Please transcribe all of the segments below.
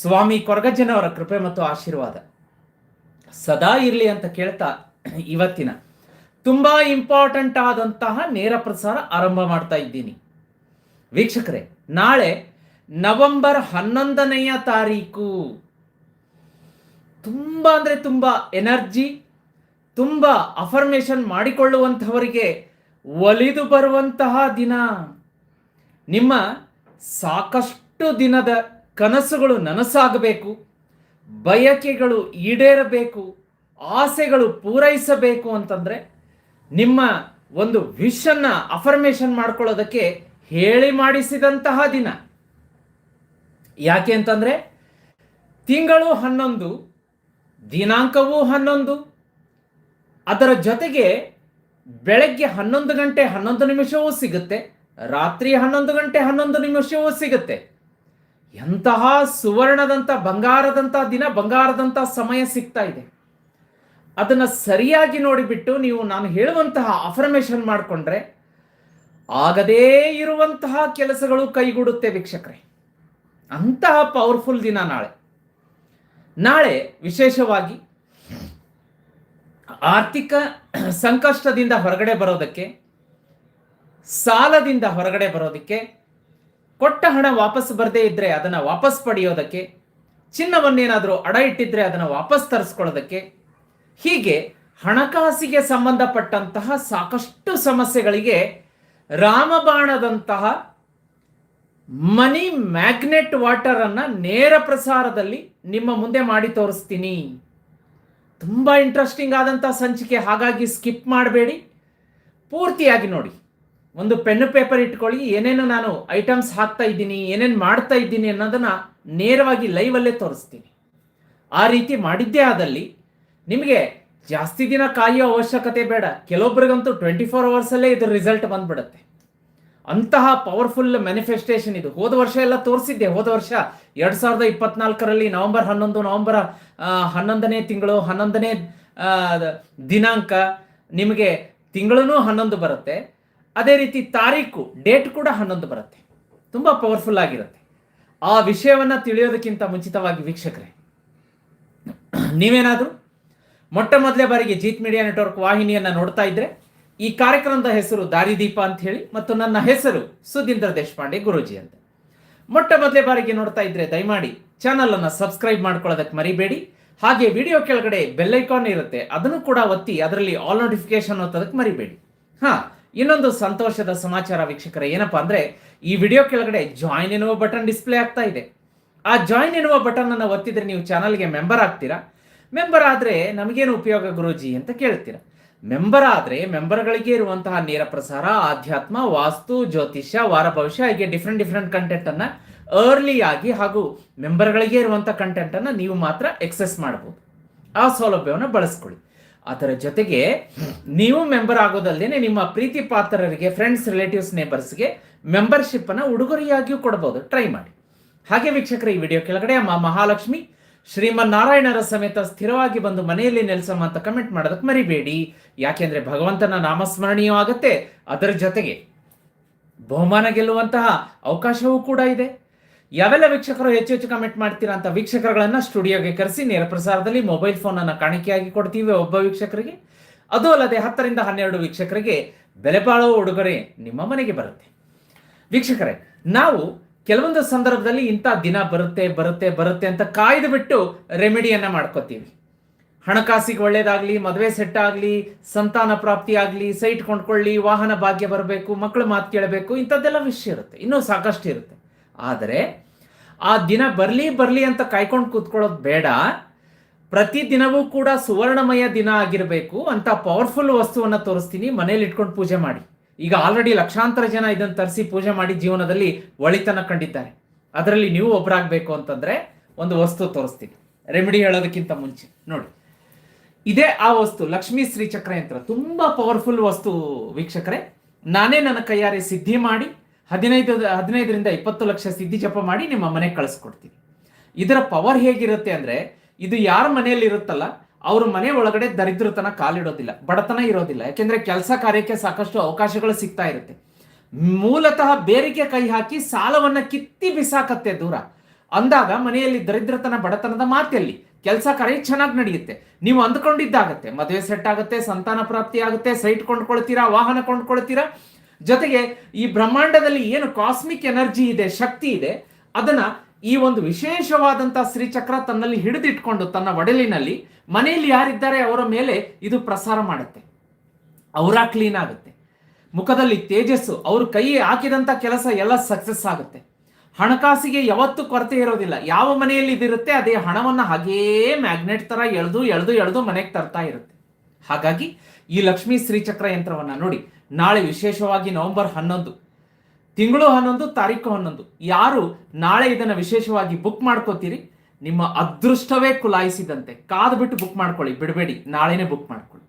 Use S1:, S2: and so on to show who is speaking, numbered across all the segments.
S1: ಸ್ವಾಮಿ ಕೊರಗಜ್ಜನವರ ಕೃಪೆ ಮತ್ತು ಆಶೀರ್ವಾದ. ಸದಾ ಇರಲಿ ಅಂತ ಕೇಳ್ತಾ ಇವತ್ತಿನ ತುಂಬಾ ಇಂಪಾರ್ಟೆಂಟ್ ಆದಂತಹ ನೇರ ಪ್ರಸಾರ ಆರಂಭ ಮಾಡ್ತಾ ಇದ್ದೀನಿ. ವೀಕ್ಷಕರೇ, ನಾಳೆ ನವೆಂಬರ್ ಹನ್ನೊಂದನೆಯ ತಾರೀಕು. ತುಂಬ ಅಂದರೆ ತುಂಬ ಎನರ್ಜಿ, ತುಂಬ ಅಫರ್ಮೇಷನ್ ಮಾಡಿಕೊಳ್ಳುವಂಥವರಿಗೆ ಒಲಿದು ಬರುವಂತಹ ದಿನ. ನಿಮ್ಮ ಸಾಕಷ್ಟು ದಿನದ ಕನಸುಗಳು ನನಸಾಗಬೇಕು, ಬಯಕೆಗಳು ಈಡೇರಬೇಕು, ಆಸೆಗಳು ಪೂರೈಸಬೇಕು ಅಂತಂದ್ರೆ ನಿಮ್ಮ ಒಂದು ವಿಷನ್ನ ಅಫರ್ಮೇಷನ್ ಮಾಡ್ಕೊಳ್ಳೋದಕ್ಕೆ ಹೇಳಿ ಮಾಡಿಸಿದಂತಹ ದಿನ. ಯಾಕೆ ಅಂತಂದ್ರೆ ತಿಂಗಳು ಹನ್ನೊಂದು, ದಿನಾಂಕವೂ ಹನ್ನೊಂದು, ಅದರ ಜೊತೆಗೆ ಬೆಳಗ್ಗೆ ಹನ್ನೊಂದು ಗಂಟೆ ಹನ್ನೊಂದು ನಿಮಿಷವೂ ಸಿಗುತ್ತೆ, ರಾತ್ರಿ ಹನ್ನೊಂದು ಗಂಟೆ ಹನ್ನೊಂದು ನಿಮಿಷವೂ ಸಿಗುತ್ತೆ. ಎಂತಹ ಸುವರ್ಣದಂತ, ಬಂಗಾರದಂತ ದಿನ, ಬಂಗಾರದಂತ ಸಮಯ ಸಿಗ್ತಾ ಇದೆ. ಅದನ್ನು ಸರಿಯಾಗಿ ನೋಡಿಬಿಟ್ಟು ನೀವು ನಾನು ಹೇಳುವಂತಹ ಅಫರ್ಮೇಷನ್ ಮಾಡಿಕೊಂಡ್ರೆ, ಆಗದೇ ಇರುವಂತಹ ಕೆಲಸಗಳು ಕೈಗೂಡುತ್ತೆ ವೀಕ್ಷಕರೇ. ಅಂತಹ ಪವರ್ಫುಲ್ ದಿನ ನಾಳೆ. ನಾಳೆ ವಿಶೇಷವಾಗಿ ಆರ್ಥಿಕ ಸಂಕಷ್ಟದಿಂದ ಹೊರಗಡೆ ಬರೋದಕ್ಕೆ, ಸಾಲದಿಂದ ಹೊರಗಡೆ ಬರೋದಕ್ಕೆ ಕೊಟ್ಟ ಹಣ ವಾಪಸ್ ಬರದೇ ಇದ್ರೆ ಅದನ್ನ ವಾಪಸ್ ಪಡೆಯೋದಕ್ಕೆ, ಚಿನ್ನವನ್ನೇನಾದರೂ ಅಡ ಇಟ್ಟಿದ್ರೆ ಅದನ್ನ ವಾಪಸ್ ತರಿಸ್ಕೊಳ್ಳೋದಕ್ಕೆ, ಹೀಗೆ ಹಣಕಾಸಿಗೆ ಸಂಬಂಧಪಟ್ಟಂತಹ ಸಾಕಷ್ಟು ಸಮಸ್ಯೆಗಳಿಗೆ ರಾಮಬಾಣದಂತಹ ಮನಿ ಮ್ಯಾಗ್ನೆಟ್ ವಾಟರ್ ಅನ್ನ ನೇರ ಪ್ರಸಾರದಲ್ಲಿ ನಿಮ್ಮ ಮುಂದೆ ಮಾಡಿ ತೋರಿಸ್ತೀನಿ. ತುಂಬಾ ಇಂಟ್ರೆಸ್ಟಿಂಗ್ ಆದಂತಹ ಸಂಚಿಕೆ, ಹಾಗಾಗಿ ಸ್ಕಿಪ್ ಮಾಡಬೇಡಿ. ಪೂರ್ತಿಯಾಗಿ ನೋಡಿ. ಒಂದು ಪೆನ್ ಪೇಪರ್ ಇಟ್ಕೊಳ್ಳಿ, ಏನೇನು ನಾನು ಐಟಮ್ಸ್ ಹಾಕ್ತಾ ಇದ್ದೀನಿ, ಏನೇನು ಮಾಡ್ತಾ ಇದ್ದೀನಿ ಅನ್ನೋದನ್ನ ನೇರವಾಗಿ ಲೈವಲ್ಲೇ ತೋರಿಸ್ತೀನಿ. ಆ ರೀತಿ ಮಾಡಿದ್ದೇ ಆದಲ್ಲಿ ನಿಮಗೆ ಜಾಸ್ತಿ ದಿನ ಕಾಯೋ ಅವಶ್ಯಕತೆ ಬೇಡ. ಕೆಲವೊಬ್ಬರಿಗಂತೂ ಟ್ವೆಂಟಿ ಫೋರ್ ಅವರ್ಸಲ್ಲೇ ಇದ್ರ ರಿಸಲ್ಟ್ ಬಂದ್ಬಿಡುತ್ತೆ. ಅಂತಹ ಪವರ್ಫುಲ್ ಮ್ಯಾನಿಫೆಸ್ಟೇಷನ್ ಇದು. ಹೋದ ವರ್ಷ ಎಲ್ಲ ತೋರಿಸಿದ್ದೆ. ಹೋದ ವರ್ಷ ಎರಡು ಸಾವಿರದ ಇಪ್ಪತ್ನಾಲ್ಕರಲ್ಲಿ ನವೆಂಬರ್ ಹನ್ನೊಂದು, ನವೆಂಬರ್ ಹನ್ನೊಂದನೇ ತಿಂಗಳು, ಹನ್ನೊಂದನೇ ದಿನಾಂಕ ನಿಮಗೆ ತಿಂಗಳೂ ಹನ್ನೊಂದು ಬರುತ್ತೆ. ಅದೇ ರೀತಿ ತಾರೀಕು, ಡೇಟ್ ಕೂಡ ಹನ್ನೊಂದು ಬರುತ್ತೆ. ತುಂಬ ಪವರ್ಫುಲ್ ಆಗಿರುತ್ತೆ. ಆ ವಿಷಯವನ್ನ ತಿಳಿಯೋದಕ್ಕಿಂತ ಮುಂಚಿತವಾಗಿ ವೀಕ್ಷಕರೇ, ನೀವೇನಾದರೂ ಮೊಟ್ಟ ಮೊದಲೇ ಬಾರಿಗೆ ಜೀತ್ ಮೀಡಿಯಾ ನೆಟ್ವರ್ಕ್ ವಾಹಿನಿಯನ್ನ ನೋಡ್ತಾ ಇದ್ರೆ ಈ ಕಾರ್ಯಕ್ರಮದ ಹೆಸರು ದಾರಿದೀಪ ಅಂತ ಹೇಳಿ ಮತ್ತು ನನ್ನ ಹೆಸರು ಸುಧೀಂದ್ರ ದೇಶಪಾಂಡೆ ಗುರೂಜಿ ಅಂತ. ಮೊಟ್ಟ ಮೊದಲೇ ಬಾರಿಗೆ ನೋಡ್ತಾ ಇದ್ರೆ ದಯಮಾಡಿ ಚಾನಲ್ ಅನ್ನ ಸಬ್ಸ್ಕ್ರೈಬ್ ಮಾಡ್ಕೊಳ್ಳೋದಕ್ಕೆ ಮರಿಬೇಡಿ. ಹಾಗೆ ವಿಡಿಯೋ ಕೆಳಗಡೆ ಬೆಲ್ಲೈಕಾನ್ ಇರುತ್ತೆ, ಅದನ್ನು ಕೂಡ ಒತ್ತಿ ಅದರಲ್ಲಿ ಆಲ್ ನೋಟಿಫಿಕೇಶನ್ ಒತ್ತೋದಕ್ಕೆ ಮರಿಬೇಡಿ. ಹಾ ಇನ್ನೊಂದು ಸಂತೋಷದ ಸಮಾಚಾರ ವೀಕ್ಷಕರ, ಏನಪ್ಪಾ ಅಂದ್ರೆ ಈ ವಿಡಿಯೋ ಕೆಳಗಡೆ ಜಾಯಿನ್ ಎನ್ನುವ ಬಟನ್ ಡಿಸ್ಪ್ಲೇ ಆಗ್ತಾ ಇದೆ. ಆ ಜಾಯಿನ್ ಎನ್ನುವ ಬಟನ್ ಅನ್ನು ಒತ್ತಿದ್ರೆ ನೀವು ಚಾನಲ್ಗೆ ಮೆಂಬರ್ ಆಗ್ತೀರಾ? ಮೆಂಬರ್ ಆದ್ರೆ ನಮಗೇನು ಉಪಯೋಗ ಗುರೂಜಿ ಅಂತ ಕೇಳ್ತೀರಾ? ಮೆಂಬರ್ ಆದ್ರೆ ಮೆಂಬರ್ಗಳಿಗೆ ಇರುವಂತಹ ನೇರ ಪ್ರಸಾರ, ಆಧ್ಯಾತ್ಮ, ವಾಸ್ತು, ಜ್ಯೋತಿಷ್ಯ, ವಾರ ಭವಿಷ್ಯ, ಹೀಗೆ ಡಿಫ್ರೆಂಟ್ ಡಿಫ್ರೆಂಟ್ ಕಂಟೆಂಟ್ ಅನ್ನ ಅರ್ಲಿ ಆಗಿ ಹಾಗೂ ಮೆಂಬರ್ಗಳಿಗೆ ಇರುವಂಥ ಕಂಟೆಂಟ್ ಅನ್ನ ನೀವು ಮಾತ್ರ ಎಕ್ಸೆಸ್ ಮಾಡಬಹುದು ಆ ಸೌಲಭ್ಯವನ್ನು ಬಳಸ್ಕೊಳ್ಳಿ. ಅದರ ಜೊತೆಗೆ ನೀವು ಮೆಂಬರ್ ಆಗೋದಲ್ಲದೆ ನಿಮ್ಮ ಪ್ರೀತಿ ಪಾತ್ರರಿಗೆ ಫ್ರೆಂಡ್ಸ್ ರಿಲೇಟಿವ್ಸ್ ನೇಬರ್ಸ್ಗೆ ಮೆಂಬರ್ಶಿಪ್ ಅನ್ನ ಉಡುಗೊರೆಯಾಗಿಯೂ ಕೊಡಬಹುದು ಟ್ರೈ ಮಾಡಿ. ಹಾಗೆ ವೀಕ್ಷಕರ, ಈ ವಿಡಿಯೋ ಕೆಳಗಡೆ ಅಮ್ಮ ಮಹಾಲಕ್ಷ್ಮಿ ಶ್ರೀಮನ್ನಾರಾಯಣರ ಸಮೇತ ಸ್ಥಿರವಾಗಿ ಬಂದು ಮನೆಯಲ್ಲಿ ನೆಲೆಸಮ್ಮ ಅಂತ ಕಮೆಂಟ್ ಮಾಡೋದಕ್ಕೆ ಮರಿಬೇಡಿ. ಯಾಕೆಂದ್ರೆ ಭಗವಂತನ ನಾಮಸ್ಮರಣೀಯವಾಗತ್ತೆ. ಅದರ ಜೊತೆಗೆ ಬಹುಮಾನ ಗೆಲ್ಲುವಂತಹ ಅವಕಾಶವೂ ಕೂಡ ಇದೆ. ಯಾವೆಲ್ಲ ವೀಕ್ಷಕರು ಹೆಚ್ಚು ಹೆಚ್ಚು ಕಮೆಂಟ್ ಮಾಡ್ತೀರಾ ಅಂತ ವೀಕ್ಷಕರುಗಳನ್ನ ಸ್ಟುಡಿಯೋಗೆ ಕರೆಸಿ ನೇರ ಪ್ರಸಾರದಲ್ಲಿ ಮೊಬೈಲ್ ಫೋನ್ ಅನ್ನ ಕಾಣಿಕೆಯಾಗಿ ಕೊಡ್ತೀವಿ ಒಬ್ಬ ವೀಕ್ಷಕರಿಗೆ. ಅದು ಅಲ್ಲದೆ ಹತ್ತರಿಂದ ಹನ್ನೆರಡು ವೀಕ್ಷಕರಿಗೆ ಬೆಲೆ ಬಾಳುವ ಉಡುಗೊರೆ ನಿಮ್ಮ ಮನೆಗೆ ಬರುತ್ತೆ. ವೀಕ್ಷಕರೇ, ನಾವು ಕೆಲವೊಂದು ಸಂದರ್ಭದಲ್ಲಿ ಇಂಥ ದಿನ ಬರುತ್ತೆ ಬರುತ್ತೆ ಬರುತ್ತೆ ಅಂತ ಕಾಯ್ದು ಬಿಟ್ಟು ರೆಮಿಡಿಯನ್ನ ಮಾಡ್ಕೋತೀವಿ. ಹಣಕಾಸಿಗೆ ಒಳ್ಳೇದಾಗ್ಲಿ, ಮದುವೆ ಸೆಟ್ ಆಗಲಿ, ಸಂತಾನ ಪ್ರಾಪ್ತಿ ಆಗಲಿ, ಸೈಟ್ ಕೊಂಡ್ಕೊಳ್ಳಿ, ವಾಹನ ಭಾಗ್ಯ ಬರಬೇಕು ಮಕ್ಕಳು ಮಾತು ಕೇಳಬೇಕು, ಇಂಥದ್ದೆಲ್ಲ ವಿಷಯ ಇರುತ್ತೆ. ಇನ್ನೂ ಸಾಕಷ್ಟು ಇರುತ್ತೆ ಆದರೆ ಆ ದಿನ ಬರಲಿ ಬರಲಿ ಅಂತ ಕಾಯ್ಕೊಂಡು ಕೂತ್ಕೊಳ್ಳೋದು ಬೇಡ. ಪ್ರತಿ ದಿನವೂ ಕೂಡ ಸುವರ್ಣಮಯ ದಿನ ಆಗಿರಬೇಕು. ಅಂತ ಪವರ್ಫುಲ್ ವಸ್ತುವನ್ನು ತೋರಿಸ್ತೀನಿ. ಮನೇಲಿ ಇಟ್ಕೊಂಡು ಪೂಜೆ ಮಾಡಿ. ಈಗ ಆಲ್ರೆಡಿ ಲಕ್ಷಾಂತರ ಜನ ಇದನ್ನು ತರಿಸಿ ಪೂಜೆ ಮಾಡಿ ಜೀವನದಲ್ಲಿ ಒಳಿತನ ಕಂಡಿದ್ದಾರೆ. ಅದರಲ್ಲಿ ನೀವು ಒಬ್ಬರಾಗಬೇಕು ಅಂತಂದ್ರೆ ಒಂದು ವಸ್ತು ತೋರಿಸ್ತೀನಿ. ರೆಮಿಡಿ ಹೇಳೋದಕ್ಕಿಂತ ಮುಂಚೆ. ನೋಡಿ. ಇದೇ ಆ ವಸ್ತು, ಲಕ್ಷ್ಮೀ ಶ್ರೀಚಕ್ರ ಯಂತ್ರ ತುಂಬಾ ಪವರ್ಫುಲ್ ವಸ್ತು ವೀಕ್ಷಕರೇ. ನಾನೇ ನನ್ನ ಕೈಯಾರೆ ಸಿದ್ಧಿ ಮಾಡಿ ಹದಿನೈದು, ಹದಿನೈದರಿಂದ ಇಪ್ಪತ್ತು ಲಕ್ಷ ಸಿದ್ಧಿ ಜಪ ಮಾಡಿ ನಿಮ್ಮ ಮನೆಗೆ ಕಳಿಸ್ಕೊಡ್ತೀನಿ. ಇದರ ಪವರ್ ಹೇಗಿರುತ್ತೆ ಅಂದ್ರೆ, ಇದು ಯಾರ ಮನೆಯಲ್ಲಿ ಇರುತ್ತಲ್ಲ, ಅವ್ರ ಮನೆ ಒಳಗಡೆ ದರಿದ್ರತನ ಕಾಲಿಡೋದಿಲ್ಲ, ಬಡತನ ಇರೋದಿಲ್ಲ. ಯಾಕೆಂದ್ರೆ ಕೆಲಸ ಕಾರ್ಯಕ್ಕೆ ಸಾಕಷ್ಟು ಅವಕಾಶಗಳು ಸಿಗ್ತಾ ಇರುತ್ತೆ. ಮೂಲತಃ ಬೇರಿಗೆ ಕೈ ಹಾಕಿ ಸಾಲವನ್ನ ಕಿತ್ತಿ ಬಿಸಾಕತ್ತೆ ದೂರ. ಅಂದಾಗ ಮನೆಯಲ್ಲಿ ದರಿದ್ರತನ, ಬಡತನದ ಮಾತೆಯಲ್ಲಿ ಕೆಲಸ ಕಾರ್ಯ ಚೆನ್ನಾಗಿ ನಡೆಯುತ್ತೆ. ನೀವು ಅಂದ್ಕೊಂಡಿದ್ದಾಗತ್ತೆ, ಮದುವೆ ಸೆಟ್ ಆಗುತ್ತೆ, ಸಂತಾನ ಪ್ರಾಪ್ತಿ ಆಗುತ್ತೆ, ಸೈಟ್ ಕೊಂಡ್ಕೊಳ್ತೀರಾ, ವಾಹನ ಕೊಂಡ್ಕೊಳ್ತೀರಾ ಜೊತೆಗೆ ಈ ಬ್ರಹ್ಮಾಂಡದಲ್ಲಿ ಏನು ಕಾಸ್ಮಿಕ್ ಎನರ್ಜಿ ಇದೆ, ಶಕ್ತಿ ಇದೆ, ಅದನ್ನ ಈ ಒಂದು ವಿಶೇಷವಾದಂತಹ ಶ್ರೀಚಕ್ರ ತನ್ನಲ್ಲಿ ಹಿಡಿದಿಟ್ಕೊಂಡು ತನ್ನ ಒಡಲಿನಲ್ಲಿ ಮನೆಯಲ್ಲಿ ಯಾರಿದ್ದಾರೆ ಅವರ ಮೇಲೆ ಇದು ಪ್ರಸಾರ ಮಾಡುತ್ತೆ. ಅವರ ಕ್ಲೀನ್ ಆಗುತ್ತೆ. ಮುಖದಲ್ಲಿ ತೇಜಸ್ಸು, ಅವರು ಕೈ ಹಾಕಿದಂತ ಕೆಲಸ ಎಲ್ಲ ಸಕ್ಸಸ್ ಆಗುತ್ತೆ. ಹಣಕಾಸಿಗೆ ಯಾವತ್ತೂ ಕೊರತೆ ಇರೋದಿಲ್ಲ. ಯಾವ ಮನೆಯಲ್ಲಿ ಇದಿರುತ್ತೆ ಅದೇ ಹಣವನ್ನು ಹಾಗೇ ಮ್ಯಾಗ್ನೆಟ್ ತರ ಎಳೆದು ಎಳೆದು ಎಳೆದು ಮನೆಗೆ ತರ್ತಾ ಇರುತ್ತೆ. ಹಾಗಾಗಿ ಈ ಲಕ್ಷ್ಮೀ ಶ್ರೀಚಕ್ರ ಯಂತ್ರವನ್ನ ನೋಡಿ ನಾಳೆ ವಿಶೇಷವಾಗಿ ನವೆಂಬರ್ ಹನ್ನೊಂದು, ತಿಂಗಳು ಹನ್ನೊಂದು, ತಾರೀಕು ಹನ್ನೊಂದು. ಯಾರು ನಾಳೆ ಇದನ್ನು ವಿಶೇಷವಾಗಿ ಬುಕ್ ಮಾಡ್ಕೋತೀರಿ? ನಿಮ್ಮ ಅದೃಷ್ಟವೇ ಕುಲಾಯಿಸಿದಂತೆ. ಕಾದು ಬಿಟ್ಟು ಬುಕ್ ಮಾಡ್ಕೊಳ್ಳಿ, ಬಿಡಬೇಡಿ. ನಾಳೆನೇ ಬುಕ್ ಮಾಡ್ಕೊಳ್ಳಿ.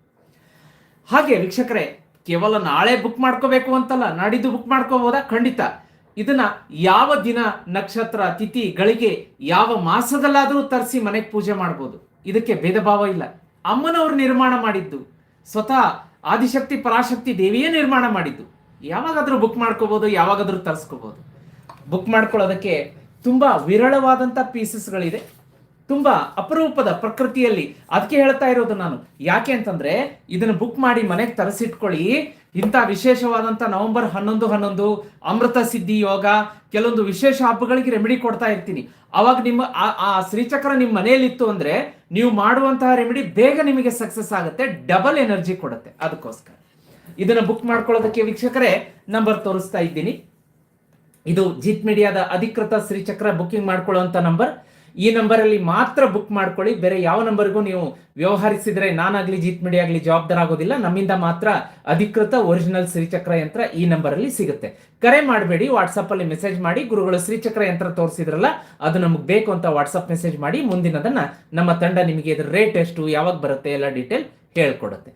S1: ಹಾಗೆ ವೀಕ್ಷಕರೇ, ಕೇವಲ ನಾಳೆ ಬುಕ್ ಮಾಡ್ಕೋಬೇಕು ಅಂತಲ್ಲ, ನಾಡಿದ್ದು ಬುಕ್ ಮಾಡ್ಕೋಬೋದಾ? ಖಂಡಿತ. ಇದನ್ನ ಯಾವ ದಿನ, ನಕ್ಷತ್ರ, ತಿಥಿ, ಗಳಿಗೆ, ಯಾವ ಮಾಸದಲ್ಲಾದರೂ ತರಿಸಿ ಮನೆಗೆ ಪೂಜೆ ಮಾಡ್ಬೋದು. ಇದಕ್ಕೆ ಭೇದ ಭಾವ ಇಲ್ಲ. ಅಮ್ಮನವರು ನಿರ್ಮಾಣ ಮಾಡಿದ್ದು. ಸ್ವತಃ ಆದಿಶಕ್ತಿ, ಪರಾಶಕ್ತಿ ದೇವಿಯೇ ನಿರ್ಮಾಣ ಮಾಡಿದ್ದು. ಯಾವಾಗಾದರೂ ಬುಕ್ ಮಾಡ್ಕೋಬಹುದು ಯಾವಾಗಾದರೂ ತರಿಸ್ಕೋಬಹುದು ಬುಕ್ ಮಾಡ್ಕೊಳ್ಳೋದಕ್ಕೆ ತುಂಬಾ ವಿರಳವಾದಂಥ ಪೀಸಸ್ಗಳಿದೆ ತುಂಬಾ ಅಪರೂಪದ ಪ್ರಕೃತಿಯಲ್ಲಿ ಅದಕ್ಕೆ ಹೇಳ್ತಾ ಇರೋದು ನಾನು. ಯಾಕೆ ಅಂತಂದ್ರೆ ಇದನ್ನ ಬುಕ್ ಮಾಡಿ ಮನೆಗೆ ತರಿಸಿಟ್ಕೊಳ್ಳಿ. ಇಂಥ ವಿಶೇಷವಾದಂಥ ನವೆಂಬರ್ ಹನ್ನೊಂದು ಹನ್ನೊಂದು ಅಮೃತ ಸಿದ್ಧಿ ಯೋಗ, ಕೆಲವೊಂದು ವಿಶೇಷ ಹಬ್ಬಗಳಿಗೆ ರೆಮಿಡಿ ಕೊಡ್ತಾ ಇರ್ತೀನಿ. ಅವಾಗ ನಿಮ್ಮ ಆ- ಶ್ರೀಚಕ್ರ ನಿಮ್ಮ ಮನೆಯಲ್ಲಿತ್ತು ಅಂದ್ರೆ ನೀವು ಮಾಡುವಂತಹ ರೆಮಿಡಿ ಬೇಗ ನಿಮಗೆ ಸಕ್ಸಸ್ ಆಗುತ್ತೆ ಡಬಲ್ ಎನರ್ಜಿ ಕೊಡುತ್ತೆ. ಅದಕ್ಕೋಸ್ಕರ. ಇದನ್ನ ಬುಕ್ ಮಾಡ್ಕೊಳ್ಳೋದಕ್ಕೆ ವೀಕ್ಷಕರೇ ನಂಬರ್ ತೋರಿಸ್ತಾ ಇದ್ದೀನಿ. ಇದು ಜಿತ್ ಮೀಡಿಯಾದ ಅಧಿಕೃತ ಶ್ರೀಚಕ್ರ ಬುಕ್ಕಿಂಗ್ ಮಾಡ್ಕೊಳ್ಳುವಂತ ನಂಬರ್ ಈ ನಂಬರ್ ಅಲ್ಲಿ ಮಾತ್ರ ಬುಕ್ ಮಾಡ್ಕೊಳ್ಳಿ. ಬೇರೆ ಯಾವ ನಂಬರ್ಗೂ ನೀವು ವ್ಯವಹರಿಸಿದ್ರೆ ನಾನಾಗ್ಲಿ ಜೀತ್ ಮೀಡಿಯಾ ಆಗಲಿ ಜವಾಬ್ದಾರ ಆಗೋದಿಲ್ಲ ನಮ್ಮಿಂದ ಮಾತ್ರ ಅಧಿಕೃತ ಒರಿಜಿನಲ್ ಶ್ರೀಚಕ್ರ ಯಂತ್ರ ಈ ನಂಬರ್ ಅಲ್ಲಿ ಸಿಗುತ್ತೆ. ಕರೆ ಮಾಡಬೇಡಿ ವಾಟ್ಸಪ್ಪಲ್ಲಿ ಮೆಸೇಜ್ ಮಾಡಿ. ಗುರುಗಳು ಶ್ರೀಚಕ್ರ ಯಂತ್ರ ತೋರಿಸಿದ್ರಲ್ಲ, ಅದು ನಮಗೆ ಬೇಕು ಅಂತ ವಾಟ್ಸಪ್ ಮೆಸೇಜ್ ಮಾಡಿ ಮುಂದಿನದನ್ನು ನಮ್ಮ ತಂಡ ನಿಮಗೆ ಇದ್ರ ರೇಟ್ ಎಷ್ಟು, ಯಾವಾಗ ಬರುತ್ತೆ ಎಲ್ಲ ಡೀಟೇಲ್ ಹೇಳ್ಕೊಡುತ್ತೆ.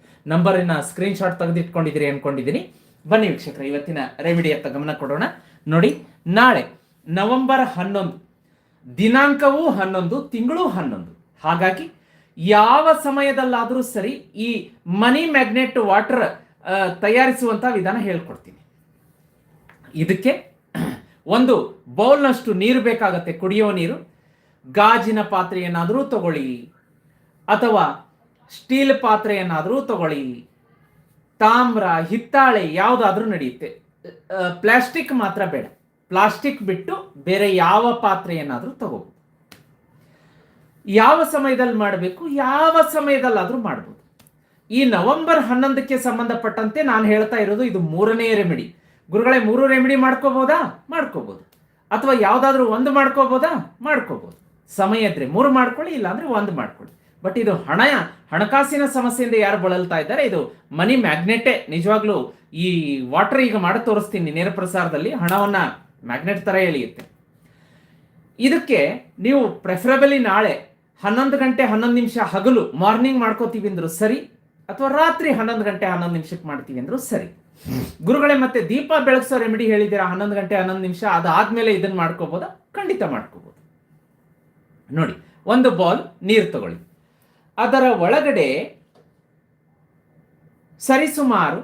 S1: ಶಾಟ್ ತೆಗೆದಿಟ್ಕೊಂಡಿದ್ದೀರಿ ಅನ್ಕೊಂಡಿದ್ದೀನಿ. ಬನ್ನಿ ವೀಕ್ಷಕರ, ಇವತ್ತಿನ ರೆಮಿಡಿ ಅಂತ ಗಮನ ಕೊಡೋಣ. ನೋಡಿ, ನಾಳೆ ನವೆಂಬರ್ ಹನ್ನೊಂದು ದಿನಾಂಕವೂ ಹನ್ನೊಂದು, ತಿಂಗಳು ಹನ್ನೊಂದು. ಹಾಗಾಗಿ ಯಾವ ಸಮಯದಲ್ಲಾದರೂ ಸರಿ ಈ ಮನಿ ಮ್ಯಾಗ್ನೆಟ್ ವಾಟರ್ ತಯಾರಿಸುವಂತ ವಿಧಾನ ಹೇಳ್ಕೊಡ್ತೀನಿ. ಇದಕ್ಕೆ ಒಂದು ಬೌಲ್ನಷ್ಟು ನೀರು ಬೇಕಾಗತ್ತೆ, ಕುಡಿಯೋ ನೀರು. ಗಾಜಿನ ಪಾತ್ರೆಯನ್ನಾದರೂ ತಗೊಳ್ಳಿ, ಅಥವಾ ಸ್ಟೀಲ್ ಪಾತ್ರೆಯನ್ನಾದರೂ ತಗೊಳ್ಳಿ. ತಾಮ್ರ, ಹಿತ್ತಾಳೆ ಯಾವುದಾದ್ರೂ ನಡೆಯುತ್ತೆ. ಪ್ಲಾಸ್ಟಿಕ್ ಮಾತ್ರ ಬೇಡ. ಪ್ಲಾಸ್ಟಿಕ್ ಬಿಟ್ಟು ಬೇರೆ ಯಾವ ಪಾತ್ರೆಯನ್ನಾದರೂ ತಗೋಬೋದು ಯಾವ ಸಮಯದಲ್ಲಿ ಮಾಡಬೇಕು, ಯಾವ ಸಮಯದಲ್ಲಾದರೂ ಮಾಡ್ಬೋದು. ಈ ನವೆಂಬರ್ ಹನ್ನೊಂದಕ್ಕೆ ಸಂಬಂಧಪಟ್ಟಂತೆ ನಾನು ಹೇಳ್ತಾ ಇರೋದು ಇದು ಮೂರನೇ ರೆಮಿಡಿ. ಗುರುಗಳೇ, ಮೂರು ರೆಮಿಡಿ ಮಾಡ್ಕೋಬೋದಾ? ಮಾಡ್ಕೋಬೋದು. ಅಥವಾ ಯಾವುದಾದ್ರೂ ಒಂದು ಮಾಡ್ಕೋಬೋದಾ? ಮಾಡ್ಕೋಬೋದು. ಸಮಯ ಇದ್ರೆ ಮೂರು ಮಾಡ್ಕೊಳ್ಳಿ, ಇಲ್ಲಾಂದ್ರೆ ಒಂದು ಮಾಡ್ಕೊಳ್ಳಿ. ಬಟ್ ಇದು ಹಣ, ಹಣಕಾಸಿನ ಸಮಸ್ಯೆಯಿಂದ ಯಾರು ಬಳಲ್ತಾ ಇದ್ದಾರೆ, ಇದು ಮನಿ ಮ್ಯಾಗ್ನೆಟೇ. ನಿಜವಾಗ್ಲೂ ಈ ವಾಟರ್ ಈಗ ಮಾಡಿ ತೋರಿಸ್ತೀನಿ, ನೇರ ಪ್ರಸಾರದಲ್ಲಿ ಹಣವನ್ನ ಮ್ಯಾಗ್ನೆಟ್ ಥರ ಎಳೆಯುತ್ತೆ ಇದಕ್ಕೆ ನೀವು ಪ್ರೆಫರಬಲಿ ನಾಳೆ ಹನ್ನೊಂದು ಗಂಟೆ ಹನ್ನೊಂದು ನಿಮಿಷ ಹಗಲು ಮಾರ್ನಿಂಗ್ ಮಾಡ್ಕೋತೀವಿ ಅಂದರೂ ಸರಿ, ಅಥವಾ ರಾತ್ರಿ ಹನ್ನೊಂದು ಗಂಟೆ ಹನ್ನೊಂದು ನಿಮಿಷಕ್ಕೆ ಮಾಡ್ತೀವಿ ಅಂದರೂ ಸರಿ. ಗುರುಗಳೇ, ಮತ್ತೆ ದೀಪ ಬೆಳಗ್ಸೋ ರೆಮಿಡಿ ಹೇಳಿದ್ದೀರಾ? ಹನ್ನೊಂದು ಗಂಟೆ ಹನ್ನೊಂದು ನಿಮಿಷ ಅದಾದ್ಮೇಲೆ ಇದನ್ನ ಮಾಡ್ಕೋಬೋದಾ? ಖಂಡಿತ ಮಾಡ್ಕೋಬೋದು. ನೋಡಿ, ಒಂದು ಬಾಲ್ ನೀರು ತಗೊಳ್ಳಿ. ಅದರ ಒಳಗಡೆ ಸರಿಸುಮಾರು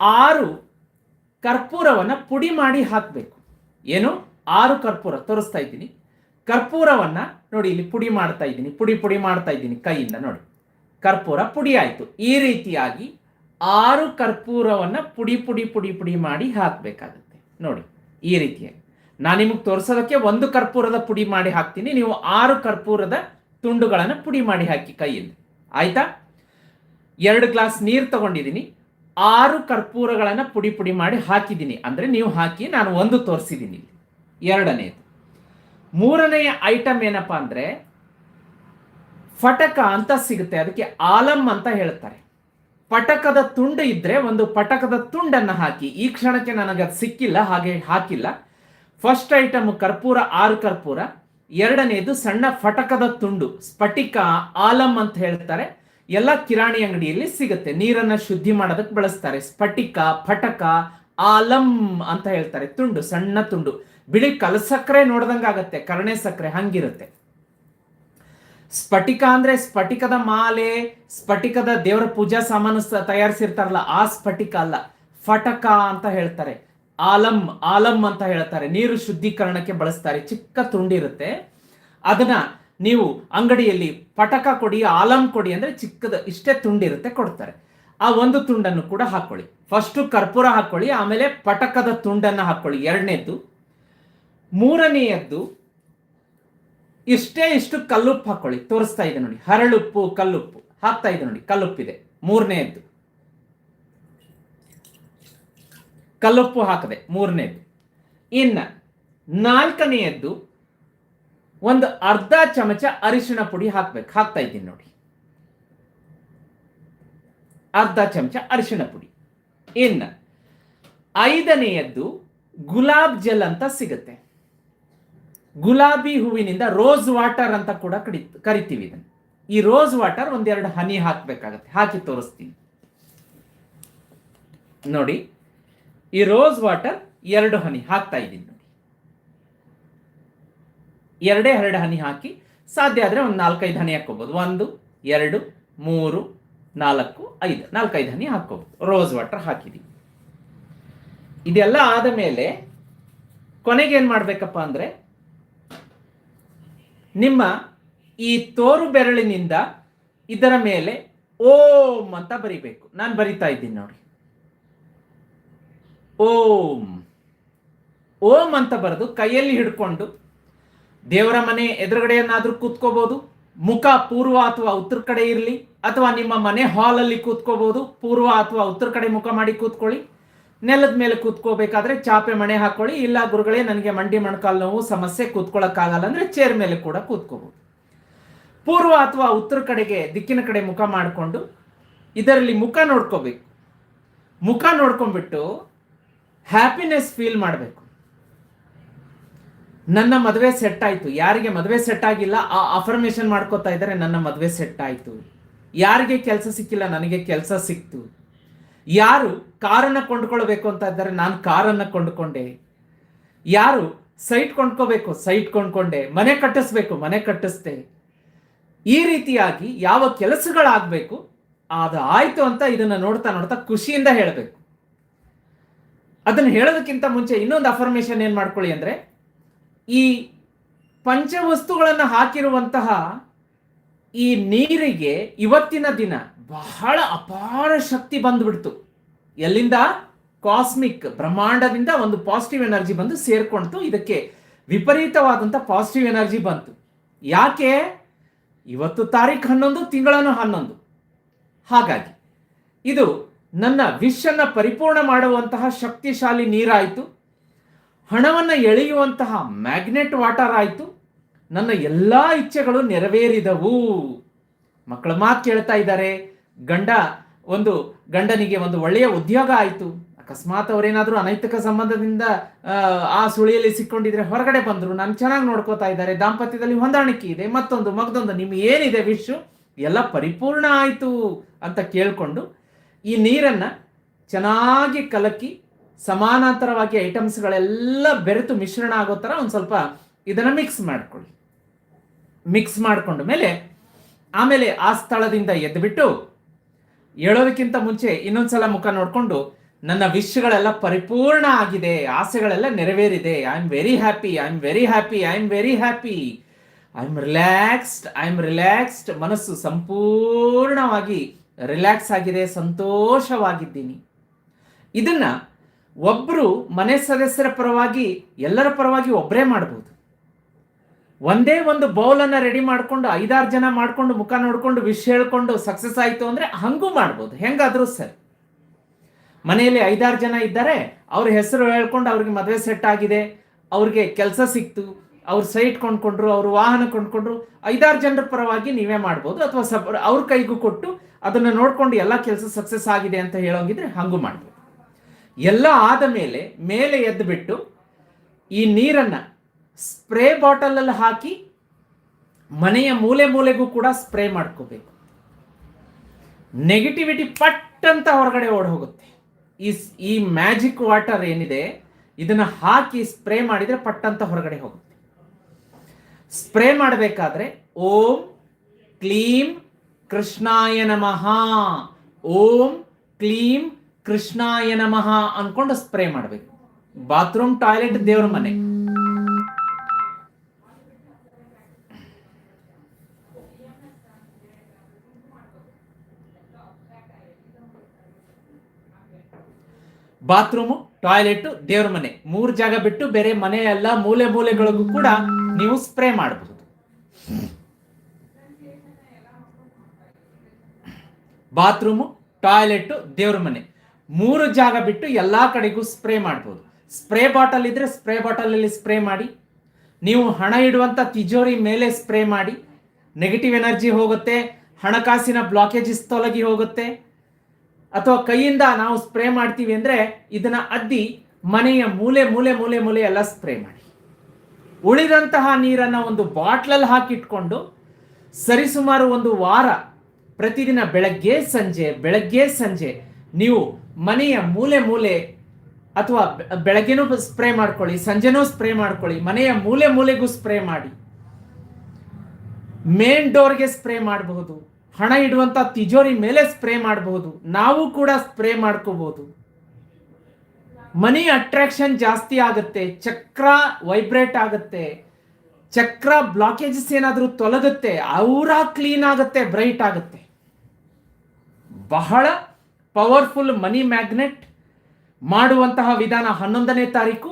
S1: ಆರು ಕರ್ಪೂರವನ್ನ ಪುಡಿ ಮಾಡಿ ಹಾಕಬೇಕು. ಏನು? ಆರು ಕರ್ಪೂರ ತೋರಿಸ್ತಾ ಇದ್ದೀನಿ. ಕರ್ಪೂರವನ್ನು ನೋಡಿ, ಇಲ್ಲಿ ಪುಡಿ ಮಾಡ್ತಾ ಇದ್ದೀನಿ, ಪುಡಿ ಪುಡಿ ಮಾಡ್ತಾ ಇದ್ದೀನಿ ಕೈಯಿಂದ ನೋಡಿ. ಕರ್ಪೂರ ಪುಡಿ ಆಯಿತು. ಈ ರೀತಿಯಾಗಿ ಆರು ಕರ್ಪೂರವನ್ನು ಪುಡಿ ಪುಡಿ ಪುಡಿ ಪುಡಿ ಮಾಡಿ ಹಾಕಬೇಕಾಗುತ್ತೆ. ನೋಡಿ, ಈ ರೀತಿಯಾಗಿ. ನಾನು ನಿಮಗೆ ತೋರಿಸೋದಕ್ಕೆ ಒಂದು ಕರ್ಪೂರದ ಪುಡಿ ಮಾಡಿ ಹಾಕ್ತೀನಿ. ನೀವು ಆರು ಕರ್ಪೂರದ ತುಂಡುಗಳನ್ನು ಪುಡಿ ಮಾಡಿ ಹಾಕಿ ಕೈಯಿಂದ ಆಯಿತಾ? ಎರಡು ಗ್ಲಾಸ್ ನೀರು ತಗೊಂಡಿದ್ದೀನಿ. ಆರು ಕರ್ಪೂರಗಳನ್ನು ಪುಡಿ ಪುಡಿ ಮಾಡಿ ಹಾಕಿದ್ದೀನಿ. ಅಂದರೆ ನೀವು ಹಾಕಿ ನಾನು ಒಂದು ತೋರಿಸಿದ್ದೀನಿ. ಎರಡನೇದು. ಮೂರನೆಯ ಐಟಮ್ ಏನಪ್ಪ ಅಂದರೆ ಫಟಕ ಅಂತ ಸಿಗುತ್ತೆ. ಅದಕ್ಕೆ ಆಲಂ ಅಂತ ಹೇಳ್ತಾರೆ. ಪಟಕದ ತುಂಡು ಇದ್ದರೆ ಒಂದು ಪಟಕದ ತುಂಡನ್ನು ಹಾಕಿ, ಈ ಕ್ಷಣಕ್ಕೆ ನನಗೆ ಅದು ಸಿಕ್ಕಿಲ್ಲ, ಹಾಗೆ ಹಾಕಿಲ್ಲ. ಫಸ್ಟ್ ಐಟಮ್ ಕರ್ಪೂರ, ಆರು ಕರ್ಪೂರ. ಎರಡನೇದು ಸಣ್ಣ ಫಟಕದ ತುಂಡು, ಸ್ಫಟಿಕ, ಆಲಂ ಅಂತ ಹೇಳ್ತಾರೆ. ಎಲ್ಲ ಕಿರಾಣಿ ಅಂಗಡಿಯಲ್ಲಿ ಸಿಗುತ್ತೆ. ನೀರನ್ನ ಶುದ್ಧಿ ಮಾಡೋದಕ್ಕೆ ಬಳಸ್ತಾರೆ. ಸ್ಫಟಿಕ, ಫಟಕ, ಆಲಂ ಅಂತ ಹೇಳ್ತಾರೆ. ತುಂಡು, ಸಣ್ಣ ತುಂಡು. ಬಿಳಿ ಕಲಸಕ್ರೆ ನೋಡ್ದಂಗಾಗತ್ತೆ ಕರ್ಣೆ ಸಕ್ಕರೆ ಹಂಗಿರುತ್ತೆ. ಸ್ಫಟಿಕ ಅಂದ್ರೆ ಸ್ಫಟಿಕದ ಮಾಲೆ, ಸ್ಫಟಿಕದ ದೇವರ ಪೂಜಾ ಸಾಮಾನು ತಯಾರಿಸಿರ್ತಾರಲ್ಲ, ಆ ಸ್ಫಟಿಕ ಅಲ್ಲ. ಫಟಕ ಅಂತ ಹೇಳ್ತಾರೆ. ಆಲಂ ಆಲಂ ಅಂತ ಹೇಳ್ತಾರೆ. ನೀರು ಶುದ್ಧೀಕರಣಕ್ಕೆ ಬಳಸ್ತಾರೆ. ಚಿಕ್ಕ ತುಂಡಿರುತ್ತೆ. ಅದನ್ನ ನೀವು ಅಂಗಡಿಯಲ್ಲಿ ಪಟಕ ಕೊಡಿ, ಆಲಂ ಕೊಡಿ ಅಂದ್ರೆ ಚಿಕ್ಕದ, ಇಷ್ಟೇ ತುಂಡಿರುತ್ತೆ, ಕೊಡ್ತಾರೆ. ಆ ಒಂದು ತುಂಡನ್ನು ಕೂಡ ಹಾಕೊಳ್ಳಿ. ಫಸ್ಟು ಕರ್ಪೂರ ಹಾಕೊಳ್ಳಿ, ಆಮೇಲೆ ಪಟಕದ ತುಂಡನ್ನು ಹಾಕೊಳ್ಳಿ. ಎರಡನೇದ್ದು. ಮೂರನೆಯದ್ದು, ಇಷ್ಟೇ ಇಷ್ಟು ಕಲ್ಲುಪ್ಪು ಹಾಕೊಳ್ಳಿ. ತೋರಿಸ್ತಾ ಇದೆ ನೋಡಿ. ಹರಳುಪ್ಪು, ಕಲ್ಲುಪ್ಪು. ಹಾಕ್ತಾ ಇದೆ ನೋಡಿ. ಕಲ್ಲುಪ್ಪಿದೆ. ಮೂರನೆಯದ್ದು. ಕಲ್ಲುಪ್ಪು ಹಾಕದೆ. ಮೂರನೇದು ಇನ್ನ ನಾಲ್ಕನೆಯದ್ದು ಒಂದು ಅರ್ಧ ಚಮಚ ಅರಿಶಿಣ ಪುಡಿ ಹಾಕ್ಬೇಕು. ಹಾಕ್ತಾ ಇದ್ದೀನಿ ನೋಡಿ. ಅರ್ಧ ಚಮಚ ಅರಿಶಿಣ ಪುಡಿ. ಇನ್ನು ಐದನೆಯದ್ದು ಗುಲಾಬ್ ಜೆಲ್ ಅಂತ ಸಿಗುತ್ತೆ. ಗುಲಾಬಿ ಹೂವಿನಿಂದ ರೋಸ್ ವಾಟರ್ ಅಂತ ಕೂಡ ಕಡಿ, ಕರಿತೀವಿ ಇದನ್ನು. ಈ ರೋಸ್ ವಾಟರ್ ಒಂದೆರಡು ಹನಿ ಹಾಕಬೇಕಾಗತ್ತೆ. ಹಾಕಿ ತೋರಿಸ್ತೀನಿ. ನೋಡಿ, ಈ ರೋಸ್ ವಾಟರ್ ಎರಡು ಹನಿ. ಹಾಕ್ತಾ ಇದ್ದೀನಿ. ಎರಡೇ ಎರಡು ಹನಿ ಹಾಕಿ ಸಾಧ್ಯ ಆದರೆ ಒಂದು ನಾಲ್ಕೈದು ಹನಿ ಹಾಕ್ಕೋಬೋದು. ಒಂದು, ಎರಡು, ಮೂರು, ನಾಲ್ಕು, ಐದು. ನಾಲ್ಕೈದು ಹನಿ ಹಾಕ್ಕೋಬೋದು. ರೋಸ್ ವಾಟರ್ ಹಾಕಿದ್ದೀವಿ ಇದೆಲ್ಲ ಆದ ಮೇಲೆ ಕೊನೆಗೆ ಏನು ಮಾಡಬೇಕಪ್ಪ ಅಂದರೆ ನಿಮ್ಮ ಈ ತೋರು ಬೆರಳಿನಿಂದ ಇದರ ಮೇಲೆ ಓಂ ಅಂತ ಬರಿಬೇಕು. ನಾನು ಬರಿತಾ ಇದ್ದೀನಿ ನೋಡಿ. ಓಂ. ಓಂ ಅಂತ ಬರೆದು ಕೈಯಲ್ಲಿ ಹಿಡ್ಕೊಂಡು ದೇವರ ಮನೆ ಎದುರುಗಡೆಯನ್ನಾದರೂ ಕೂತ್ಕೋಬಹುದು ಮುಖ ಪೂರ್ವ ಅಥವಾ ಉತ್ತರ ಕಡೆ ಇರಲಿ, ಅಥವಾ ನಿಮ್ಮ ಮನೆ ಹಾಲಲ್ಲಿ ಕೂತ್ಕೋಬಹುದು ಪೂರ್ವ ಅಥವಾ ಉತ್ತರ ಕಡೆ ಮುಖ ಮಾಡಿ ಕೂತ್ಕೊಳ್ಳಿ, ನೆಲದ ಮೇಲೆ ಕೂತ್ಕೋಬೇಕಾದ್ರೆ ಚಾಪೆ ಮಣೆ ಹಾಕೊಳ್ಳಿ, ಇಲ್ಲ ಗುರುಗಳೇ, ನನಗೆ ಮಂಡಿ ಮೊಣಕಾಲು ನೋವು, ಸಮಸ್ಯೆ ಕೂತ್ಕೊಳ್ಳೋಕ್ಕಾಗಲ್ಲ ಅಂದ್ರೆ ಚೇರ್ ಮೇಲೆ ಕೂಡ ಕೂತ್ಕೋಬಹುದು ಪೂರ್ವ ಅಥವಾ ಉತ್ತರ ಕಡೆಗೆ ದಿಕ್ಕಿನ ಕಡೆ ಮುಖ ಮಾಡಿಕೊಂಡು, ಇದರಲ್ಲಿ ಮುಖ ನೋಡ್ಕೋಬೇಕು. ಮುಖ ನೋಡ್ಕೊಂಡ್ಬಿಟ್ಟು ಹ್ಯಾಪಿನೆಸ್ ಫೀಲ್ ಮಾಡಬೇಕು. ನನ್ನ ಮದುವೆ ಸೆಟ್ ಆಯ್ತು. ಯಾರಿಗೆ ಮದುವೆ ಸೆಟ್ ಆಗಿಲ್ಲ, ಆ ಅಫರ್ಮೇಷನ್ ಮಾಡ್ಕೋತಾ ಇದ್ದಾರೆ, ನನ್ನ ಮದುವೆ ಸೆಟ್ ಆಯ್ತು. ಯಾರಿಗೆ ಕೆಲಸ ಸಿಕ್ಕಿಲ್ಲ, ನನಗೆ ಕೆಲಸ ಸಿಕ್ತು. ಯಾರು ಕಾರನ್ನು ಕೊಂಡ್ಕೊಳ್ಬೇಕು ಅಂತ ಇದ್ದಾರೆ, ನಾನು ಕಾರನ್ನು ಕೊಂಡ್ಕೊಂಡೆ. ಯಾರು ಸೈಟ್ ಕೊಂಡ್ಕೋಬೇಕು ಸೈಟ್ ಕೊಂಡ್ಕೊಂಡೆ. ಮನೆ ಕಟ್ಟಿಸ್ಬೇಕು, ಮನೆ ಕಟ್ಟಿಸ್ದೆ. ಈ ರೀತಿಯಾಗಿ ಯಾವ ಕೆಲಸಗಳಾಗಬೇಕು ಅದು ಆಯ್ತು ಅಂತ ಇದನ್ನ ನೋಡ್ತಾ ನೋಡ್ತಾ ಖುಷಿಯಿಂದ ಹೇಳಬೇಕು. ಅದನ್ನ ಹೇಳೋದಕ್ಕಿಂತ ಮುಂಚೆ ಇನ್ನೊಂದು ಅಫರ್ಮೇಷನ್ ಏನು ಮಾಡ್ಕೊಳ್ಳಿ ಅಂದ್ರೆ ಈ ಪಂಚವಸ್ತುಗಳನ್ನು ಹಾಕಿರುವಂತಹ ಈ ನೀರಿಗೆ ಇವತ್ತಿನ ದಿನ ಬಹಳ ಅಪಾರ ಶಕ್ತಿ ಬಂದ್ಬಿಡ್ತು. ಎಲ್ಲಿಂದ? ಕಾಸ್ಮಿಕ್ ಬ್ರಹ್ಮಾಂಡದಿಂದ ಒಂದು ಪಾಸಿಟಿವ್ ಎನರ್ಜಿ ಬಂದು ಸೇರ್ಕೊಳ್ತು ಇದಕ್ಕೆ ವಿಪರೀತವಾದಂಥ ಪಾಸಿಟಿವ್ ಎನರ್ಜಿ ಬಂತು. ಯಾಕೆ? ಇವತ್ತು ತಾರೀಖು ಹನ್ನೊಂದು ತಿಂಗಳನ್ನು ಹನ್ನೊಂದು. ಹಾಗಾಗಿ ಇದು ನನ್ನ ವಿಷನ್ನ ಪರಿಪೂರ್ಣ ಮಾಡುವಂತಹ ಶಕ್ತಿಶಾಲಿ ನೀರಾಯಿತು. ಹಣವನ್ನು ಎಳೆಯುವಂತಹ ಮ್ಯಾಗ್ನೆಟ್ ವಾಟರ್ ಆಯಿತು. ನನ್ನ ಎಲ್ಲ ಇಚ್ಛೆಗಳು ನೆರವೇರಿದವು. ಮಕ್ಕಳ ಮಾತು ಕೇಳ್ತಾ ಇದ್ದಾರೆ. ಗಂಡ ಒಂದು ಗಂಡನಿಗೆ ಒಂದು ಒಳ್ಳೆಯ ಉದ್ಯೋಗ ಆಯಿತು. ಅಕಸ್ಮಾತ್ ಅವರೇನಾದರೂ ಅನೈತಿಕ ಸಂಬಂಧದಿಂದ ಆ, ಸುಳಿಯಲ್ಲಿ ಸಿಕ್ಕೊಂಡಿದ್ರೆ ಹೊರಗಡೆ ಬಂದರು. ನಾನು ಚೆನ್ನಾಗಿ ನೋಡ್ಕೋತಾ ಇದ್ದಾರೆ. ದಾಂಪತ್ಯದಲ್ಲಿ ಹೊಂದಾಣಿಕೆ ಇದೆ. ಮತ್ತೊಂದು ಮಗದೊಂದು ನಿಮ್ಗೆ ಏನಿದೆ ವಿಶ್? ಎಲ್ಲ ಪರಿಪೂರ್ಣ ಆಯಿತು ಅಂತ ಕೇಳಿಕೊಂಡು ಈ ನೀರನ್ನು ಚೆನ್ನಾಗಿ ಕಲಕಿ ಸಮಾನಾಂತರವಾಗಿ ಐಟಮ್ಸ್ಗಳೆಲ್ಲ ಬೆರೆತು ಮಿಶ್ರಣ ಆಗೋ ಥರ ಒಂದು ಸ್ವಲ್ಪ ಇದನ್ನು ಮಿಕ್ಸ್ ಮಾಡ್ಕೊಳ್ಳಿ. ಮಿಕ್ಸ್ ಮಾಡಿಕೊಂಡ ಮೇಲೆ ಆಮೇಲೆ ಆ ಸ್ಥಳದಿಂದ ಎದ್ದುಬಿಟ್ಟು ಹೇಳೋದಕ್ಕಿಂತ ಮುಂಚೆ ಇನ್ನೊಂದ್ಸಲ ಮುಖ ನೋಡಿಕೊಂಡು ನನ್ನ ವಿಶ್ಗಳೆಲ್ಲ ಪರಿಪೂರ್ಣ ಆಗಿದೆ, ಆಸೆಗಳೆಲ್ಲ ನೆರವೇರಿದೆ I am very happy I am very happy I am very happy I am relaxed I am relaxed ಮನಸ್ಸು ಸಂಪೂರ್ಣವಾಗಿ ರಿಲ್ಯಾಕ್ಸ್ ಆಗಿದೆ, ಸಂತೋಷವಾಗಿದ್ದೀನಿ. ಇದನ್ನ ಒಬ್ಬರು ಮನೆ ಸದಸ್ಯರ ಪರವಾಗಿ ಎಲ್ಲರ ಪರವಾಗಿ ಒಬ್ಬರೇ ಮಾಡ್ಬೋದು. ಒಂದೇ ಒಂದು ಬೌಲನ್ನು ರೆಡಿ ಮಾಡಿಕೊಂಡು ಐದಾರು ಜನ ಮಾಡಿಕೊಂಡು ಮುಖ ನೋಡಿಕೊಂಡು ವಿಷ್ ಹೇಳ್ಕೊಂಡು ಸಕ್ಸಸ್ ಆಯ್ತು ಅಂದ್ರೆ ಹಂಗೂ ಮಾಡ್ಬೋದು. ಹೆಂಗಾದ್ರೂ ಸರ್. ಮನೆಯಲ್ಲಿ ಐದಾರು ಜನ ಇದ್ದಾರೆ, ಅವ್ರ ಹೆಸರು ಹೇಳ್ಕೊಂಡು ಅವ್ರಿಗೆ ಮದುವೆ ಸೆಟ್ ಆಗಿದೆ, ಅವ್ರಿಗೆ ಕೆಲಸ ಸಿಕ್ತು, ಅವ್ರ ಸೈಟ್ ಕೊಂಡ್ಕೊಂಡ್ರು, ಅವ್ರು ವಾಹನ ಕೊಂಡ್ಕೊಂಡ್ರು, ಐದಾರು ಜನರ ಪರವಾಗಿ ನೀವೇ ಮಾಡ್ಬೋದು ಅಥವಾ ಸಬ್ ಅವ್ರ ಕೈಗೂ ಕೊಟ್ಟು ಅದನ್ನ ನೋಡ್ಕೊಂಡು ಎಲ್ಲ ಕೆಲಸ ಸಕ್ಸಸ್ ಆಗಿದೆ ಅಂತ ಹೇಳೋಂಗಿದ್ರೆ ಹಂಗೂ ಮಾಡ್ಬೋದು. ಎಲ್ಲ ಆದ ಮೇಲೆ ಮೇಲೆ ಎದ್ದು ಬಿಟ್ಟು ಈ ನೀರನ್ನ ಸ್ಪ್ರೇ ಬಾಟಲಲ್ಲಿ ಹಾಕಿ ಮನೆಯ ಮೂಲೆ ಮೂಲೆಗೂ ಕೂಡ ಸ್ಪ್ರೇ ಮಾಡ್ಕೋಬೇಕು. ನೆಗೆಟಿವಿಟಿ ಪಟ್ ಅಂತ ಹೊರಗಡೆ ಓಡ್ ಹೋಗುತ್ತೆ ಈ ಈ ಮ್ಯಾಜಿಕ್ ವಾಟರ್ ಏನಿದೆ, ಇದನ್ನ ಹಾಕಿ ಸ್ಪ್ರೇ ಮಾಡಿದ್ರೆ ಪಟ್ ಅಂತ ಹೊರಗಡೆ ಹೋಗುತ್ತೆ. ಸ್ಪ್ರೇ ಮಾಡಬೇಕಾದ್ರೆ ಓಂ ಕ್ಲೀಂ ಕೃಷ್ಣಾಯ ನಮಃ. ಓಂ ಕ್ಲೀಂ ಕೃಷ್ಣಾಯ ನಮಃ ಅನ್ಕೊಂಡು ಸ್ಪ್ರೇ ಮಾಡಬೇಕು. ಬಾತ್ರೂಮ್, ಟಾಯ್ಲೆಟ್, ದೇವ್ರ ಮನೆ. ಬಾತ್ರೂಮು, ಟಾಯ್ಲೆಟ್, ದೇವ್ರ ಮನೆ. ಮೂರು ಜಾಗ ಬಿಟ್ಟು ಬೇರೆ ಮನೆ ಎಲ್ಲ ಮೂಲೆ ಮೂಲೆಗಳಿಗೂ ಕೂಡ ನೀವು ಸ್ಪ್ರೇ ಮಾಡಬಹುದು. ಬಾತ್ರೂಮು, ಟಾಯ್ಲೆಟ್, ದೇವ್ರ ಮನೆ. ಮೂರು ಜಾಗ ಬಿಟ್ಟು ಎಲ್ಲ ಕಡೆಗೂ ಸ್ಪ್ರೇ ಮಾಡ್ಬೋದು. ಸ್ಪ್ರೇ ಬಾಟಲ್ ಇದ್ರೆ ಸ್ಪ್ರೇ ಬಾಟಲ್ ಅಲ್ಲಿ ಸ್ಪ್ರೇ ಮಾಡಿ. ನೀವು ಹಣ ಇಡುವಂತ ತಿಜೋರಿ ಮೇಲೆ ಸ್ಪ್ರೇ ಮಾಡಿ. ನೆಗೆಟಿವ್ ಎನರ್ಜಿ ಹೋಗುತ್ತೆ, ಹಣಕಾಸಿನ ಬ್ಲಾಕೇಜಸ್ ತೊಲಗಿ ಹೋಗುತ್ತೆ. ಅಥವಾ ಕೈಯಿಂದ ನಾವು ಸ್ಪ್ರೇ ಮಾಡ್ತೀವಿ ಅಂದ್ರೆ ಇದನ್ನ ಅದ್ದಿ ಮನೆಯ ಮೂಲೆ ಮೂಲೆ ಮೂಲೆ ಮೂಲೆ ಎಲ್ಲ ಸ್ಪ್ರೇ ಮಾಡಿ. ಉಳಿದಂತಹ ನೀರನ್ನ ಒಂದು ಬಾಟ್ಲಲ್ಲಿ ಹಾಕಿಟ್ಕೊಂಡು ಸರಿಸುಮಾರು ಒಂದು ವಾರ ಪ್ರತಿದಿನ ಬೆಳಗ್ಗೆ ಸಂಜೆ ಬೆಳಗ್ಗೆ ಸಂಜೆ ನೀವು ಮನೆಯ ಮೂಲೆ ಮೂಲೆ ಅಥವಾ ಬೆಳಗ್ಗೆನೂ ಸ್ಪ್ರೇ ಮಾಡ್ಕೊಳ್ಳಿ, ಸಂಜೆನೂ ಸ್ಪ್ರೇ ಮಾಡ್ಕೊಳ್ಳಿ, ಮನೆಯ ಮೂಲೆ ಮೂಲೆಗೂ ಸ್ಪ್ರೇ ಮಾಡಿ. ಮೇನ್ ಡೋರ್ಗೆ ಸ್ಪ್ರೇ ಮಾಡಬಹುದು. ಹಣ ಇಡುವಂತ ತಿಜೋರಿ ಮೇಲೆ ಸ್ಪ್ರೇ ಮಾಡಬಹುದು. ನಾವು ಕೂಡ ಸ್ಪ್ರೇ ಮಾಡ್ಕೋಬಹುದು. ಮನಿ ಅಟ್ರಾಕ್ಷನ್ ಜಾಸ್ತಿ ಆಗುತ್ತೆ, ಚಕ್ರ ವೈಬ್ರೇಟ್ ಆಗುತ್ತೆ, ಚಕ್ರ ಬ್ಲಾಕೇಜಸ್ ಏನಾದರೂ ತೊಲಗುತ್ತೆ, ಅವರ ಕ್ಲೀನ್ ಆಗುತ್ತೆ ಬ್ರೈಟ್ ಆಗುತ್ತೆ. ಬಹಳ ಪವರ್ಫುಲ್ ಮನಿ ಮ್ಯಾಗ್ನೆಟ್ ಮಾಡುವಂತಹ ವಿಧಾನ ಹನ್ನೊಂದನೇ ತಾರೀಕು,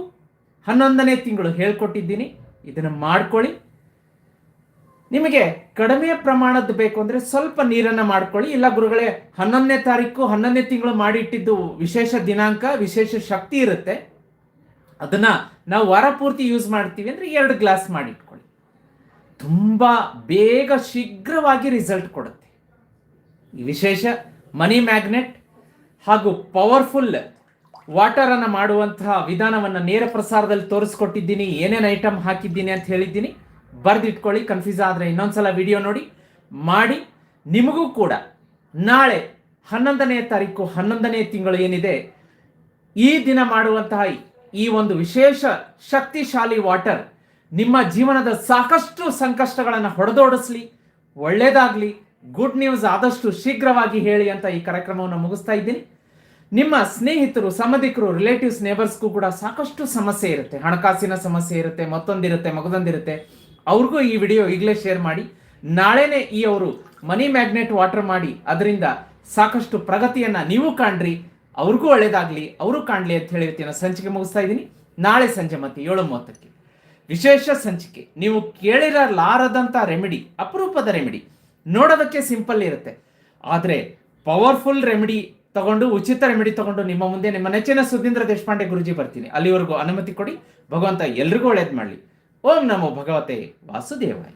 S1: ಹನ್ನೊಂದನೇ ತಿಂಗಳು ಹೇಳ್ಕೊಟ್ಟಿದ್ದೀನಿ. ಇದನ್ನು ಮಾಡ್ಕೊಳ್ಳಿ. ನಿಮಗೆ ಕಡಿಮೆ ಪ್ರಮಾಣದ್ದು ಬೇಕು ಅಂದರೆ ಸ್ವಲ್ಪ ನೀರನ್ನು ಮಾಡ್ಕೊಳ್ಳಿ. ಇಲ್ಲ ಗುರುಗಳೇ, ಹನ್ನೊಂದನೇ ತಾರೀಕು, ಹನ್ನೊಂದನೇ ತಿಂಗಳು ಮಾಡಿಟ್ಟಿದ್ದು ವಿಶೇಷ ದಿನಾಂಕ, ವಿಶೇಷ ಶಕ್ತಿ ಇರುತ್ತೆ. ಅದನ್ನ ನಾವು ವಾರ ಪೂರ್ತಿ ಯೂಸ್ ಮಾಡ್ತೀವಿ ಅಂದರೆ ಎರಡು ಗ್ಲಾಸ್ ಮಾಡಿಟ್ಕೊಳ್ಳಿ. ತುಂಬ ಬೇಗ ಶೀಘ್ರವಾಗಿ ರಿಸಲ್ಟ್ ಕೊಡುತ್ತೆ. ಈ ವಿಶೇಷ ಮನಿ ಮ್ಯಾಗ್ನೆಟ್ ಹಾಗೂ ಪವರ್ಫುಲ್ ವಾಟರ್ ಅನ್ನ ಮಾಡುವಂತಹ ವಿಧಾನವನ್ನ ನೇರ ಪ್ರಸಾರದಲ್ಲಿ ತೋರಿಸ್ಕೊಟ್ಟಿದ್ದೀನಿ, ಏನೇನು ಐಟಮ್ ಹಾಕಿದ್ದೀನಿ ಅಂತ ಹೇಳಿದ್ದೀನಿ. ಬರ್ದಿಟ್ಕೊಳ್ಳಿ, ಕನ್ಫ್ಯೂಸ್ ಆದ್ರೆ ಇನ್ನೊಂದ್ಸಲ ವಿಡಿಯೋ ನೋಡಿ. ಮಾಡಿ, ನಿಮಗೂ ಕೂಡ ನಾಳೆ ಹನ್ನೊಂದನೇ ತಾರೀಕು, ಹನ್ನೊಂದನೇ ತಿಂಗಳು ಏನಿದೆ, ಈ ದಿನ ಮಾಡುವಂತಹ ಈ ಒಂದು ವಿಶೇಷ ಶಕ್ತಿಶಾಲಿ ವಾಟರ್ ನಿಮ್ಮ ಜೀವನದ ಸಾಕಷ್ಟು ಸಂಕಷ್ಟಗಳನ್ನು ಹೊಡೆದೋಡಿಸ್ಲಿ, ಒಳ್ಳೇದಾಗ್ಲಿ. ಗುಡ್ ನ್ಯೂಸ್ ಆದಷ್ಟು ಶೀಘ್ರವಾಗಿ ಹೇಳಿ ಅಂತ ಈ ಕಾರ್ಯಕ್ರಮವನ್ನು ಮುಗಿಸ್ತಾ ಇದ್ದೀನಿ. ನಿಮ್ಮ ಸ್ನೇಹಿತರು ಸಂಬಂಧಿಕರು ರಿಲೇಟಿವ್ಸ್ ನೇಬರ್ಸ್ಗೂ ಕೂಡ ಸಾಕಷ್ಟು ಸಮಸ್ಯೆ ಇರುತ್ತೆ. ಹಣಕಾಸಿನ ಸಮಸ್ಯೆ ಇರುತ್ತೆ, ಮತ್ತೊಂದಿರುತ್ತೆ, ಮಗದೊಂದಿರುತ್ತೆ. ಅವ್ರಿಗೂ ಈ ವಿಡಿಯೋ ಈಗಲೇ ಶೇರ್ ಮಾಡಿ. ನಾಳೆನೇ ಈ ಅವರು ಮನಿ ಮ್ಯಾಗ್ನೆಟ್ ವಾಟರ್ ಮಾಡಿ, ಅದರಿಂದ ಸಾಕಷ್ಟು ಪ್ರಗತಿಯನ್ನ ನೀವು ಕಾಣ್ರಿ. ಅವ್ರಿಗೂ ಒಳ್ಳೇದಾಗ್ಲಿ, ಅವರು ಕಾಣ್ಲಿ ಅಂತ ಹೇಳಿ ಸಂಚಿಕೆ ಮುಗಿಸ್ತಾ ಇದ್ದೀನಿ. ನಾಳೆ ಸಂಜೆ ಮತ್ತೆ ಏಳು ಮೂವತ್ತಕ್ಕೆ ವಿಶೇಷ ಸಂಚಿಕೆ, ನೀವು ಕೇಳಿರಲಾರದಂಥ ರೆಮಿಡಿ ಅಪರೂಪದ ರೆಮಿಡಿ ನೋಡೋದಕ್ಕೆ ಸಿಂಪಲ್ ಇರುತ್ತೆ. ಆದರೆ ಪವರ್ಫುಲ್ ರೆಮಿಡಿ ತಗೊಂಡು ಉಚಿತ ರೆಮಿಡಿ ತಗೊಂಡು ನಿಮ್ಮ ಮುಂದೆ ನಿಮ್ಮ ನೆಚ್ಚಿನ ಸುಧೀಂದ್ರ ದೇಶಪಾಂಡೆ ಗುರುಜಿ ಬರ್ತೀನಿ. ಅಲ್ಲಿವರೆಗೂ ಅನುಮತಿ ಕೊಡಿ. ಭಗವಂತ ಎಲ್ರಿಗೂ ಒಳ್ಳೇದು ಮಾಡಲಿ. ಓಂ ನಮೋ ಭಗವತೆ ವಾಸುದೇವಾಯ.